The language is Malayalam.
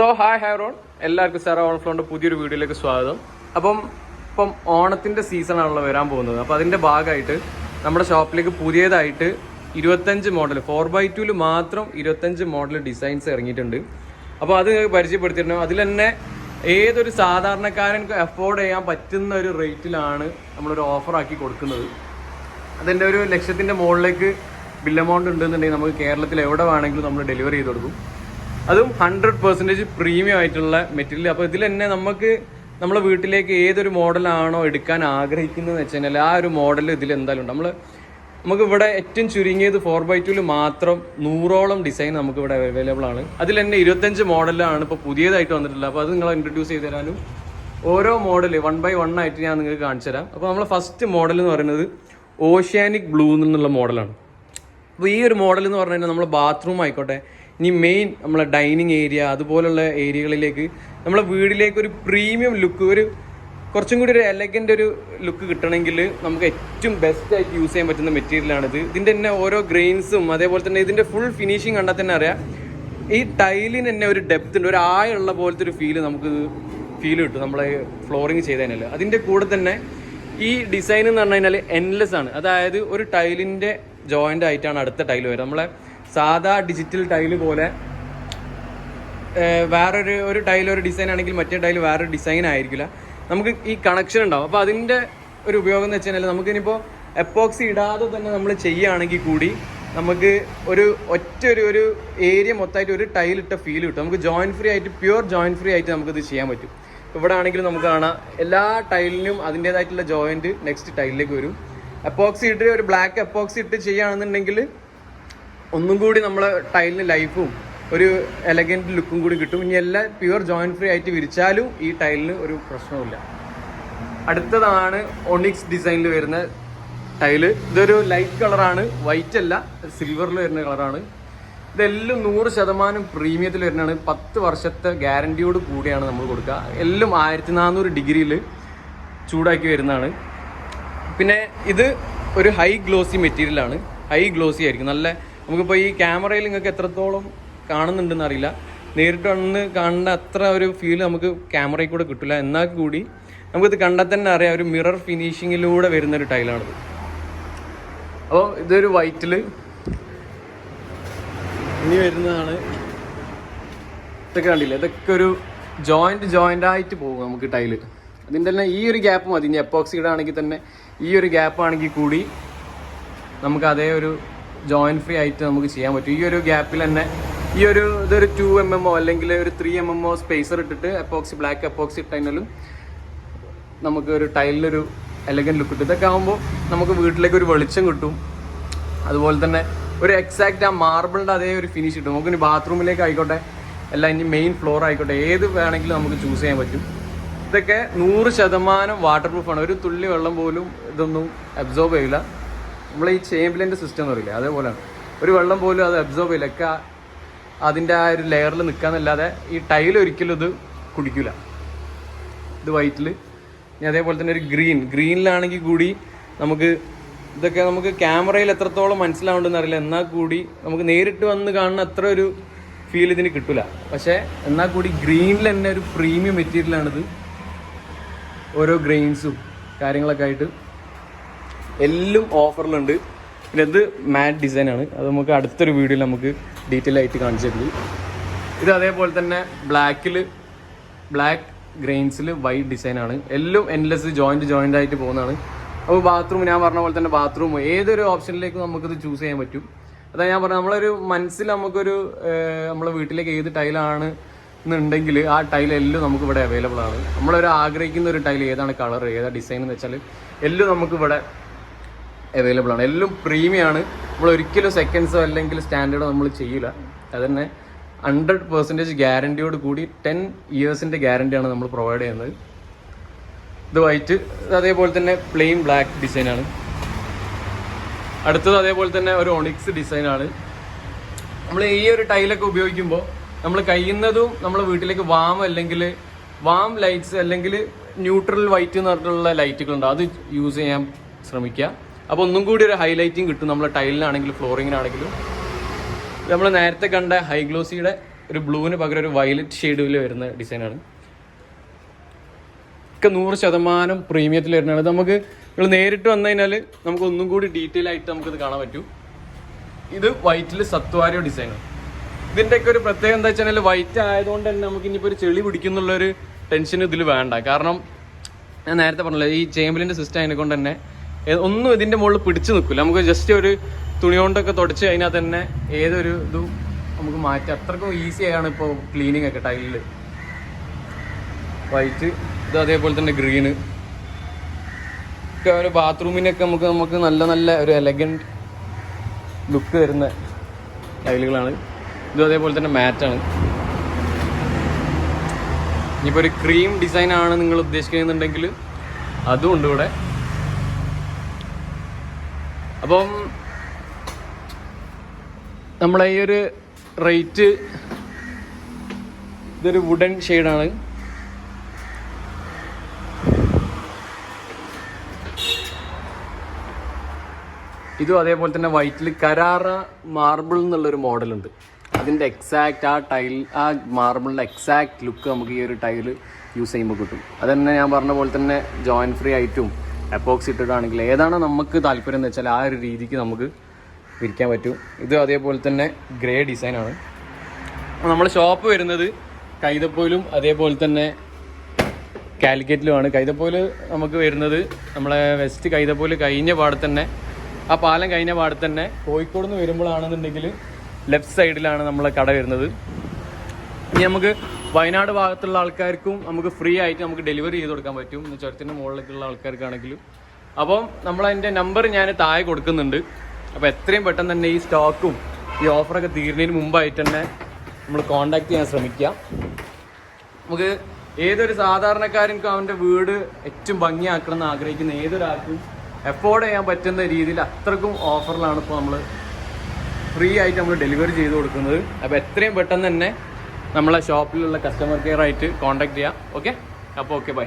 സോ ഹായ് ഹൈറോൺ എല്ലാവർക്കും സാറ ഓൺഫ്ലോന്റെ പുതിയൊരു വീഡിയോയിലേക്ക് സ്വാഗതം. അപ്പം ഇപ്പം ഓണത്തിന്റെ സീസൺ ആണല്ലോ വരാൻ പോകുന്നത്. അപ്പോൾ അതിന്റെ ഭാഗമായിട്ട് നമ്മുടെ ഷോപ്പിലേക്ക് പുതിയതായിട്ട് ഇരുപത്തഞ്ച് മോഡൽ ഫോർ ബൈ ടുവിൽ മാത്രം ഇരുപത്തഞ്ച് മോഡൽ ഡിസൈൻസ് ഇറങ്ങിയിട്ടുണ്ട്. അപ്പോൾ അത് പരിചയപ്പെടുത്തിയിരുന്നു അതിൽ തന്നെ ഏതൊരു സാധാരണക്കാരൻക്ക് അഫോർഡ് ചെയ്യാൻ പറ്റുന്ന ഒരു റേറ്റിലാണ് നമ്മളൊരു ഓഫറാക്കി കൊടുക്കുന്നത്. അതിന്റെ ഒരു ലക്ഷത്തിന്റെ മുകളിലേക്ക് ബിൽ എമൗണ്ട് ഉണ്ടെന്നുണ്ടെങ്കിൽ നമുക്ക് കേരളത്തിൽ എവിടെ വേണമെങ്കിലും നമ്മൾ ഡെലിവറി ചെയ്ത് കൊടുക്കും. അതും ഹൺഡ്രഡ് പെർസെന്റേജ് പ്രീമിയം ആയിട്ടുള്ള മെറ്റീരിയൽ അപ്പോൾ ഇതിൽ തന്നെ നമുക്ക് നമ്മളെ വീട്ടിലേക്ക് ഏതൊരു മോഡലാണോ എടുക്കാൻ ആഗ്രഹിക്കുന്നതെന്ന് വെച്ച് കഴിഞ്ഞാൽ ആ ഒരു മോഡൽ ഇതിൽ എന്തായാലും ഉണ്ട്. നമ്മൾ നമുക്ക് ഇവിടെ ഏറ്റവും ചുരുങ്ങിയത് ഫോർ ബൈ ടുവിൽ മാത്രം നൂറോളം ഡിസൈൻ നമുക്ക് ഇവിടെ അവൈലബിൾ ആണ്. അതിൽ തന്നെ ഇരുപത്തഞ്ച് മോഡലാണ് ഇപ്പോൾ പുതിയതായിട്ട് വന്നിട്ടുള്ളത്. അപ്പോൾ അത് നിങ്ങൾ ഇൻട്രൊഡ്യൂസ് ചെയ്ത് തരാനും. ഓരോ മോഡൽ വൺ ബൈ വൺ ആയിട്ട് ഞാൻ നിങ്ങൾക്ക് കാണിച്ചു തരാം. അപ്പോൾ നമ്മളെ ഫസ്റ്റ് മോഡൽ എന്ന് പറയുന്നത് ഓഷ്യാനിക് ബ്ലൂ എന്നുള്ള മോഡലാണ് അപ്പോൾ ഈ ഒരു മോഡൽ എന്ന് പറഞ്ഞു കഴിഞ്ഞാൽ നമ്മൾ ബാത്റൂം ആയിക്കോട്ടെ ഇനി മെയിൻ നമ്മളെ ഡൈനിങ് ഏരിയ അതുപോലുള്ള ഏരിയകളിലേക്ക് നമ്മളെ വീടിലേക്ക് ഒരു പ്രീമിയം ലുക്ക് ഒരു കുറച്ചും കൂടി ഒരു എലഗന്റ് ഒരു ലുക്ക് കിട്ടണമെങ്കിൽ നമുക്ക് ഏറ്റവും ബെസ്റ്റ് ആയിട്ട് യൂസ് ചെയ്യാൻ പറ്റുന്ന മെറ്റീരിയലാണിത് ഇതിന്റെ തന്നെ ഓരോ ഗ്രെയിൻസും അതേപോലെ തന്നെ ഇതിന്റെ ഫുൾ ഫിനിഷിങ് കണ്ടാൽ തന്നെ അറിയാം. ഈ ടൈലിന് തന്നെ ഒരു ഡെപ്ത് ഉണ്ട് ഒരു ആയുള്ള പോലത്തെ ഒരു ഫീൽ നമുക്ക് ഫീൽ കിട്ടും നമ്മളെ ഫ്ലോറിങ് ചെയ്തതിനാൽ. അതിന്റെ കൂടെ തന്നെ ഈ ഡിസൈൻ എന്ന് പറഞ്ഞു കഴിഞ്ഞാൽ എൻലെസ് ആണ്. അതായത് ഒരു ടൈലിന്റെ ജോയിന്റ് ആയിട്ടാണ് അടുത്ത ടൈൽ വരുന്നത് നമ്മളെ സാധാ ഡിജിറ്റൽ ടൈൽ പോലെ വേറൊരു ഒരു ടൈൽ ഒരു ഡിസൈൻ ആണെങ്കിൽ മറ്റേ ടൈൽ വേറൊരു ഡിസൈൻ ആയിരിക്കില്ല. നമുക്ക് ഈ കണക്ഷൻ ഉണ്ടാവും. അപ്പോൾ അതിന്റെ ഒരു ഉപയോഗം എന്ന് വെച്ച് കഴിഞ്ഞാൽ നമുക്കിനിപ്പോൾ എപ്പോക്സി ഇടാതെ തന്നെ നമ്മൾ ചെയ്യുകയാണെങ്കിൽ കൂടി നമുക്ക് ഒരു ഒറ്റ ഒരു ഒരു ഏരിയ മൊത്തമായിട്ട് ഒരു ടൈൽ ഇട്ട ഫീൽ കിട്ടും. നമുക്ക് ജോയിൻ ഫ്രീ ആയിട്ട് പ്യുവർ ജോയിൻ ഫ്രീ ആയിട്ട് നമുക്കിത് ചെയ്യാൻ പറ്റും. ഇവിടെ ആണെങ്കിലും നമുക്ക് കാണാം. എല്ലാ ടൈലിനും അതിന്റേതായിട്ടുള്ള ജോയിന്റ് നെക്സ്റ്റ് ടൈലിലേക്ക് വരും. എപ്പോക്സി ഇട്ട് ഒരു ബ്ലാക്ക് എപ്പോക്സി ഇട്ട് ചെയ്യുകയാണെന്നുണ്ടെങ്കിൽ ഒന്നും കൂടി നമ്മളെ ടൈലിന് ലൈഫും ഒരു എലഗന്റ് ലുക്കും കൂടി കിട്ടും. ഇനി എല്ലാം പ്യുവർ ജോയിൻ ഫ്രീ ആയിട്ട് വിരിച്ചാലും ഈ ടൈലിന് ഒരു പ്രശ്നവുമില്ല. അടുത്തതാണ് ഒണിക്സ് ഡിസൈനിൽ വരുന്ന ടൈൽ. ഇതൊരു ലൈറ്റ് കളറാണ് വൈറ്റ് അല്ല സിൽവറിൽ വരുന്ന കളറാണ് ഇതെല്ലാം നൂറ് ശതമാനം പ്രീമിയത്തിൽ വരുന്നതാണ്. പത്ത് വർഷത്തെ ഗ്യാരണ്ടിയോട് കൂടിയാണ് നമ്മൾ കൊടുക്കുക. എല്ലാം ആയിരത്തി നാനൂറ് ഡിഗ്രിയിൽ ചൂടാക്കി വരുന്നതാണ്. പിന്നെ ഇത് ഒരു ഹൈ ഗ്ലോസി മെറ്റീരിയലാണ് ഹൈ ഗ്ലോസി ആയിരിക്കും. നല്ല നമുക്കിപ്പോൾ ഈ ക്യാമറയിൽ നിങ്ങൾക്ക് എത്രത്തോളം കാണുന്നുണ്ടെന്ന് അറിയില്ല. നേരിട്ട് വന്ന് കാണുന്ന അത്ര ഒരു ഫീൽ നമുക്ക് ക്യാമറയിൽ കൂടെ കിട്ടില്ല എന്നാൽ കൂടി നമുക്കിത് കണ്ടാൽ തന്നെ അറിയാം ഒരു മിറർ ഫിനിഷിങ്ങിലൂടെ വരുന്നൊരു ടൈലാണ് അപ്പോൾ ഇതൊരു വൈറ്റിൽ ഇനി വരുന്നതാണ് ഇതൊക്കെ കണ്ടില്ല? ഇതൊക്കെ ഒരു ജോയിന്റ് ജോയിന്റ് ആയിട്ട് പോകും നമുക്ക് ടൈൽ അതിന്റെ തന്നെ ഈ ഒരു ഗ്യാപ്പ് മതി. ഇനി എപ്പോക്സിയുടെ ആണെങ്കിൽ തന്നെ ഈ ഒരു ഗ്യാപ്പ് ആണെങ്കിൽ കൂടി നമുക്ക് അതേ ഒരു ജോയിന്റ് ഫ്രീ ആയിട്ട് നമുക്ക് ചെയ്യാൻ പറ്റും. ഈ ഒരു ഗ്യാപ്പിൽ തന്നെ ഈ ഒരു ഇതൊരു ടു എം എം ഒ അല്ലെങ്കിൽ ഒരു three M M O spacer ഇട്ടിട്ട് എപ്പോക്സി ബ്ലാക്ക് എപ്പോക്സി ഇട്ടതിനാലും നമുക്ക് ഒരു ടൈലിലൊരു എലഗൻ ലുക്ക് കിട്ടും. ഇതൊക്കെ ആകുമ്പോൾ നമുക്ക് വീട്ടിലേക്ക് ഒരു വെളിച്ചം കിട്ടും. അതുപോലെ തന്നെ ഒരു എക്സാക്റ്റ് ആ മാർബിളിന്റെ അതേ ഒരു ഫിനിഷ് കിട്ടും. നമുക്ക് ഇനി ബാത്റൂമിലേക്ക് ആയിക്കോട്ടെ അല്ല ഇനി മെയിൻ ഫ്ലോർ ആയിക്കോട്ടെ ഏത് വേണമെങ്കിലും നമുക്ക് ചൂസ് ചെയ്യാൻ പറ്റും. ഇതൊക്കെ നൂറ് ശതമാനം വാട്ടർ പ്രൂഫാണ് ഒരു തുള്ളി വെള്ളം പോലും ഇതൊന്നും അബ്സോർബ് ചെയ്യില്ല നമ്മൾ ഈ ചേമ്പിലിന്റെ സിസ്റ്റം എന്ന് പറയില്ലേ അതേപോലെയാണ്. ഒരു വെള്ളം പോലും അത് അബ്സോർബ് ചെയ്യില്ല. ഒക്കെ അതിന്റെ ആ ഒരു ലെയറിൽ നിൽക്കാന്നല്ലാതെ ഈ ടൈൽ ഒരിക്കലും ഇത് കുടിക്കില്ല ഇത് വൈറ്റിൽ ഇനി അതേപോലെ തന്നെ ഒരു ഗ്രീൻ ഗ്രീനിലാണെങ്കിൽ കൂടി നമുക്ക് ഇതൊക്കെ നമുക്ക് ക്യാമറയിൽ എത്രത്തോളം മനസ്സിലാവുണ്ടെന്ന് അറിയില്ല. എന്നാൽ കൂടി നമുക്ക് നേരിട്ട് വന്ന് കാണുന്ന അത്ര ഒരു ഫീൽ ഇതിന് കിട്ടില്ല പക്ഷേ എന്നാൽ കൂടി ഗ്രീനിൽ തന്നെ ഒരു പ്രീമിയം മെറ്റീരിയലാണിത് ഓരോ ഗ്രെയിൻസും കാര്യങ്ങളൊക്കെ ആയിട്ട്. എല്ലാം ഓഫറിലുണ്ട് പിന്നെ ഇത് മാറ്റ് ഡിസൈനാണ് അത് നമുക്ക് അടുത്തൊരു വീഡിയോയിൽ നമുക്ക് ഡീറ്റെയിൽ ആയിട്ട് കാണിച്ചു തരുന്നത് ഇത് അതേപോലെ തന്നെ ബ്ലാക്കിൽ ബ്ലാക്ക് ഗ്രെയിൻസിൽ വൈറ്റ് ഡിസൈനാണ് എല്ലാം എൻലെസ് ജോയിന്റ് ജോയിന്റ് ആയിട്ട് പോകുന്നതാണ്. അപ്പോൾ ബാത്റൂം ഞാൻ പറഞ്ഞ പോലെ തന്നെ ബാത്റൂം ഏതൊരു ഓപ്ഷനിലേക്കും നമുക്കിത് ചൂസ് ചെയ്യാൻ പറ്റും. അതാ ഞാൻ പറഞ്ഞ നമ്മളൊരു മനസ്സിൽ നമുക്കൊരു നമ്മളെ വീട്ടിലേക്ക് ഏത് ടൈലാണ് എന്നുണ്ടെങ്കിൽ ആ ടൈൽ എല്ലാം നമുക്ക് ഇവിടെ അവൈലബിൾ ആണ്. നമ്മളൊരു ആഗ്രഹിക്കുന്ന ഒരു ടൈൽ ഏതാണ് കളർ ഏതാ ഡിസൈൻ എന്ന് വെച്ചാൽ എല്ലാം നമുക്ക് ഇവിടെ അവൈലബിൾ ആണ്. എല്ലാം പ്രീമിയമാണ് നമ്മൾ ഒരിക്കലും സെക്കൻഡ്സോ അല്ലെങ്കിൽ സ്റ്റാൻഡേർഡോ നമ്മൾ ചെയ്യില്ല അതന്നെ ഹൺഡ്രഡ് പെർസെന്റേജ് ഗ്യാരണ്ടിയോട് കൂടി ടെൻ ഇയേഴ്സിന്റെ ഗ്യാരണ്ടിയാണ് നമ്മൾ പ്രൊവൈഡ് ചെയ്യുന്നത്. ഇത് വൈറ്റ് അതേപോലെ തന്നെ പ്ലെയിൻ ബ്ലാക്ക് ഡിസൈനാണ് അടുത്തത് അതേപോലെ തന്നെ ഒരു ഒണിക്സ് ഡിസൈനാണ് നമ്മൾ ഈ ഒരു ടൈലൊക്കെ ഉപയോഗിക്കുമ്പോൾ നമ്മൾ കഴിയുന്നതും നമ്മൾ വീട്ടിലേക്ക് വാം അല്ലെങ്കിൽ വാം ലൈറ്റ്സ് അല്ലെങ്കിൽ ന്യൂട്രൽ വൈറ്റ് എന്ന് പറഞ്ഞിട്ടുള്ള ലൈറ്റുകളുണ്ട് അത് യൂസ് ചെയ്യാൻ ശ്രമിക്കുക. അപ്പോൾ ഒന്നും കൂടി ഒരു ഹൈലൈറ്റിംഗ് കിട്ടും. നമ്മൾ ടൈലിനാണെങ്കിലും ഫ്ലോറിങ്ങിനാണെങ്കിലും നമ്മൾ നേരത്തെ കണ്ട ഹൈഗ്ലോസിയുടെ ഒരു ബ്ലൂവിന് പകരം ഒരു വയലറ്റ് ഷെയ്ഡിൽ വരുന്ന ഡിസൈനാണ് ഒക്കെ നൂറ് ശതമാനം പ്രീമിയത്തിൽ വരുന്നതാണ്. നമുക്ക് നിങ്ങൾ നേരിട്ട് വന്നു കഴിഞ്ഞാൽ നമുക്ക് ഒന്നും കൂടി ഡീറ്റെയിൽ ആയിട്ട് നമുക്കിത് കാണാൻ പറ്റും. ഇത് വൈറ്റിൽ സത്വാരിയോ ഡിസൈനാണ് ഇതിന്റെയൊക്കെ ഒരു പ്രത്യേകത എന്താ വെച്ചാൽ വൈറ്റ് ആയതുകൊണ്ട് തന്നെ നമുക്ക് ഇനിയിപ്പോൾ ഒരു ചെളി പിടിക്കുന്നുള്ളൊരു ടെൻഷൻ ഇതിൽ വേണ്ട. കാരണം ഞാൻ നേരത്തെ പറഞ്ഞല്ലോ ഈ ചേമ്പലിന്റെ സിസ്റ്റം അതിനെ കൊണ്ട് തന്നെ ഒന്നും ഇതിന്റെ മുകളിൽ പിടിച്ചു നിൽക്കില്ല നമുക്ക് ജസ്റ്റ് ഒരു തുണി കൊണ്ടൊക്കെ തുടച്ച് കഴിഞ്ഞാൽ തന്നെ ഏതൊരു ഇതും നമുക്ക് മാറ്റാം. അത്രക്കും ഈസി ആണ് ഇപ്പോൾ ക്ലീനിങ് ഒക്കെ ടൈലിൽ വൈറ്റ് ഇത് അതേപോലെ തന്നെ ഗ്രീന് ഒക്കെ ഒരു ബാത്റൂമിനൊക്കെ നമുക്ക് നമുക്ക് നല്ല നല്ല ഒരു എലഗന്റ് ലുക്ക് വരുന്ന ടൈലുകളാണ് ഇതും അതേപോലെ തന്നെ മാറ്റാണ് ഇനിയിപ്പോൾ ഒരു ക്രീം ഡിസൈൻ ആണ് നിങ്ങൾ ഉദ്ദേശിക്കുന്നുണ്ടെങ്കിൽ അതും ഉണ്ട് ഇവിടെ. അപ്പം നമ്മളെ ഈ ഒരു റേറ്റ് ഇതൊരു വുഡൻ ഷെയ്ഡാണ് ഇതും അതേപോലെ തന്നെ വൈറ്റിൽ കരാറ മാർബിൾ എന്നുള്ളൊരു മോഡലുണ്ട് അതിന്റെ എക്സാക്റ്റ് ആ ടൈൽ ആ മാർബിളിന്റെ എക്സാക്റ്റ് ലുക്ക് നമുക്ക് ഈ ഒരു ടൈൽ യൂസ് ചെയ്യുമ്പോൾ കിട്ടും. അതന്നെ ഞാൻ പറഞ്ഞ പോലെ തന്നെ ജോയിൻ ഫ്രീ ആയിട്ടും എപ്പോക്സ് ഇട്ടിട്ടാണെങ്കിൽ ഏതാണ് നമുക്ക് താല്പര്യം എന്ന് വെച്ചാൽ ആ ഒരു രീതിക്ക് നമുക്ക് വിരിക്കാൻ പറ്റും. ഇത് അതേപോലെ തന്നെ ഗ്രേ ഡിസൈനാണ് നമ്മൾ ഷോപ്പ് വരുന്നത് കൈതപ്പോയിലും അതേപോലെ തന്നെ കാലിക്കറ്റിലുമാണ്. കൈതപ്പോൽ നമുക്ക് വരുന്നത് നമ്മളെ വെസ്റ്റ് കൈതപ്പോൽ കഴിഞ്ഞ പാടെ തന്നെ ആ പാലം കഴിഞ്ഞ പാടെ തന്നെ കോഴിക്കോട് നിന്ന് വരുമ്പോഴാണെന്നുണ്ടെങ്കിൽ ലെഫ്റ്റ് സൈഡിലാണ് നമ്മളെ കട വരുന്നത്. ഇനി നമുക്ക് വയനാട് ഭാഗത്തുള്ള ആൾക്കാർക്കും നമുക്ക് ഫ്രീ ആയിട്ട് നമുക്ക് ഡെലിവറി ചെയ്ത് കൊടുക്കാൻ പറ്റും. ചുരത്തിന്റെ മുകളിലേക്കുള്ള ആൾക്കാർക്കാണെങ്കിലും. അപ്പം നമ്മളതിന്റെ നമ്പർ ഞാൻ താഴെ കൊടുക്കുന്നുണ്ട്. അപ്പോൾ എത്രയും പെട്ടെന്ന് തന്നെ ഈ സ്റ്റോക്കും ഈ ഓഫറൊക്കെ തീരുന്നതിന് മുമ്പായിട്ട് തന്നെ നമ്മൾ കോണ്ടാക്ട് ചെയ്യാൻ ശ്രമിക്കുക. നമുക്ക് ഏതൊരു സാധാരണക്കാരനും അവന്റെ വീട് ഏറ്റവും ഭംഗിയാക്കണം എന്ന് ആഗ്രഹിക്കുന്ന ഏതൊരാൾക്കും എഫോർഡ് ചെയ്യാൻ പറ്റുന്ന രീതിയിൽ അത്രക്കും ഓഫറിലാണ് ഇപ്പോൾ നമ്മൾ ഫ്രീ ആയിട്ട് നമ്മൾ ഡെലിവറി ചെയ്ത് കൊടുക്കുന്നത്. അപ്പോൾ എത്രയും പെട്ടെന്ന് തന്നെ നമ്മളെ ഷോപ്പിലുള്ള കസ്റ്റമർ കെയർ ആയിട്ട് കോൺടാക്ട് ചെയ്യാം. ഓക്കെ അപ്പോൾ ഓക്കെ ബൈ